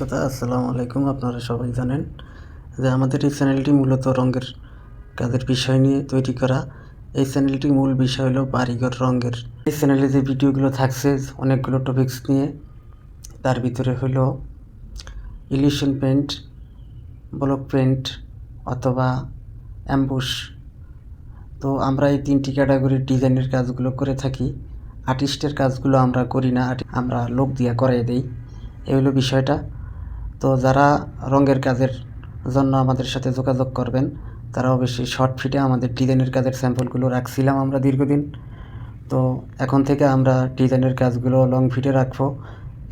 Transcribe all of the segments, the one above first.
শ্রোতা আসসালামু আলাইকুম। আপনারা সবাই জানেন যে আমাদের এই চ্যানেলটি মূলত রঙের কাজের বিষয় নিয়ে তৈরি করা। এই চ্যানেলটির মূল বিষয় হলো বাড়িঘর রঙের। এই চ্যানেলে যে ভিডিওগুলো থাকছে, অনেকগুলো টপিকস নিয়ে, তার ভিতরে হলো ইলিউশন পেন্ট ব্লক পেন্ট অথবা অ্যাম্বুশ তো আমরা এই তিনটি ক্যাটাগরির ডিজাইনের কাজগুলো করে থাকি। আর্টিস্টের কাজগুলো আমরা করি না আমরা লোক দিয়ে করাই দেই। এই হলো বিষয়টা। তো যারা রঙের কাজের জন্য আমাদের সাথে যোগাযোগ করবেন তারা অবশ্যই শর্ট ফিটে আমাদের ডিজাইনের কাজের স্যাম্পলগুলো রাখছিলাম আমরা দীর্ঘদিন। তো এখন থেকে আমরা ডিজাইনের কাজগুলো লং ফিটে রাখব,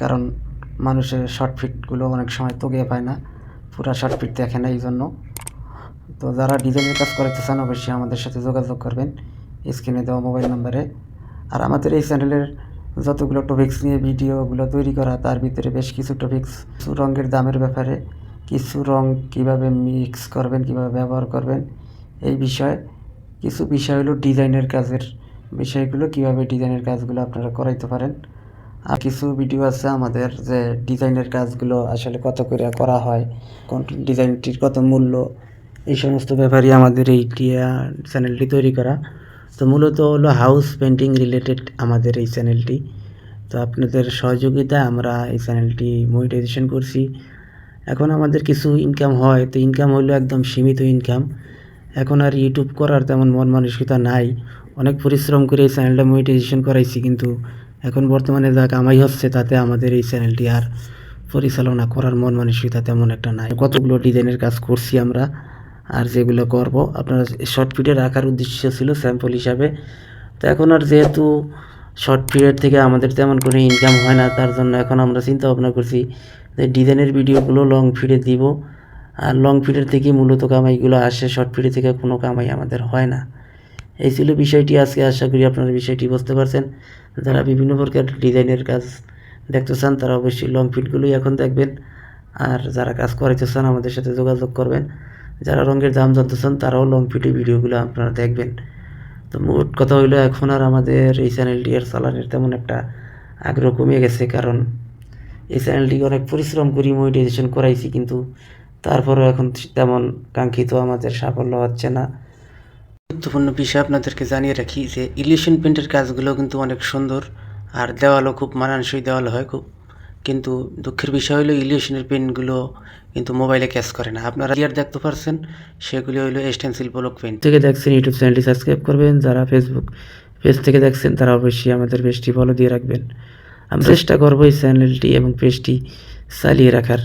কারণ মানুষের শর্ট ফিটগুলো অনেক সময় তোগে পায় না, পুরা শর্ট ফিট দেখে না এই জন্য তো যারা ডিজাইনের কাজ করাতে চান, অবশ্যই আমাদের সাথে যোগাযোগ করবেন স্ক্রিনে দেওয়া মোবাইল নাম্বারে আর আমাদের এই চ্যানেলের যতগুলো টপিক্স নিয়ে ভিডিওগুলো তৈরি করা, তার ভিতরে বেশ কিছু টপিক্স রঙের দামের ব্যাপারে, কিছু রং কীভাবে মিক্স করবেন, কীভাবে ব্যবহার করবেন, এই বিষয়ে কিছু বিষয় হলো ডিজাইনের কাজের বিষয়গুলো, কীভাবে ডিজাইনের কাজগুলো আপনারা করাইতে পারেন। আর কিছু ভিডিও আছে আমাদের যে ডিজাইনের কাজগুলো আসলে কত করে করা হয়, কোন ডিজাইনটির কত মূল্য, এই সমস্ত ব্যাপারে আমাদের এই টিয়া চ্যানেলটি তৈরি করা। তো মূলত হলো হাউস পেন্টিং রিলেটেড আমাদের এই চ্যানেলটি তো আপনাদের সহযোগিতা আমরা এই চ্যানেলটি মনিটাইজেশন করছি। এখন আমাদের কিছু ইনকাম হয়, তো ইনকাম হলো একদম সীমিত ইনকাম এখন আর ইউটিউব করার তেমন মন মানসিকতা নাই। অনেক পরিশ্রম করে এই চ্যানেলটা মনিটাইজেশন করাইছি, কিন্তু এখন বর্তমানে যা কামাই হচ্ছে, তাতে আমাদের এই চ্যানেলটি আর পরিচালনা করার মন মানসিকতা তেমন একটা নাই। কতগুলো ডিজাইনের কাজ করছি আমরা। আর যেগুলো করব, আপনারা শর্ট পিরিয়ড রাখার উদ্দেশ্য ছিল স্যাম্পল হিসাবে। তো এখন আর যেহেতু শর্ট পিরিয়ড থেকে আমাদের তেমন কোনো ইনকাম হয় না, তার জন্য এখন আমরা চিন্তা ভাবনা করছি যে ডিজাইনের ভিডিওগুলো লং ফিডে দিব। আর লং ফিডের থেকে মূলত কামাইগুলো আসে শর্ট ফিডে থেকে কোনো কামাই আমাদের হয় না। এই ছিল বিষয়টি, আজকে আশা করি আপনারা বিষয়টি বুঝতে পারছেন। যারা বিভিন্ন প্রকার ডিজাইনের কাজ দেখতে চান, তারা অবশ্যই লং ফিটগুলোই এখন দেখবেন। আর যারা কাজ করাইতে চান, আমাদের সাথে যোগাযোগ করবেন। যারা রঙের দাম জানতে চান তারাও লং ফিটে ভিডিওগুলো আপনারা দেখবেন। তো মোট কথা হইল, এখন আর আমাদের এই চ্যানেলটি আর চালানোর তেমন একটা আগ্রহ কমে গেছে, কারণ এই চ্যানেলটি অনেক পরিশ্রম করি মনিটাইজেশন করাইছি, কিন্তু তারপরেও এখন তেমন কাঙ্ক্ষিত আমাদের সাফল্য হচ্ছে না। গুরুত্বপূর্ণ বিষয় আপনাদেরকে জানিয়ে রাখি যে ইলিউশন পেন্টের কাজগুলো কিন্তু অনেক সুন্দর, আর দেওয়ালও খুব মানানসই দেওয়াল হয়, খুব কিন্তু দুঃখের বিষয় হলো ইলিউশনের পেনগুলো কিন্তু মোবাইলে ক্যাচ করে না। আপনারা ক্লিয়ার দেখতে পারছেন, সেগুলি হলো এক্সটেন্সিল ব্লক পেন থেকে দেখছেন ইউটিউব চ্যানেলটি সাবস্ক্রাইব করবেন, যারা ফেসবুক পেজ থেকে দেখছেন, তারা অবশ্যই আমাদের পেজটি ফলো দিয়ে রাখবেন। আমি চেষ্টা করব এই চ্যানেলটি এবং পেজটি চালিয়ে রাখার।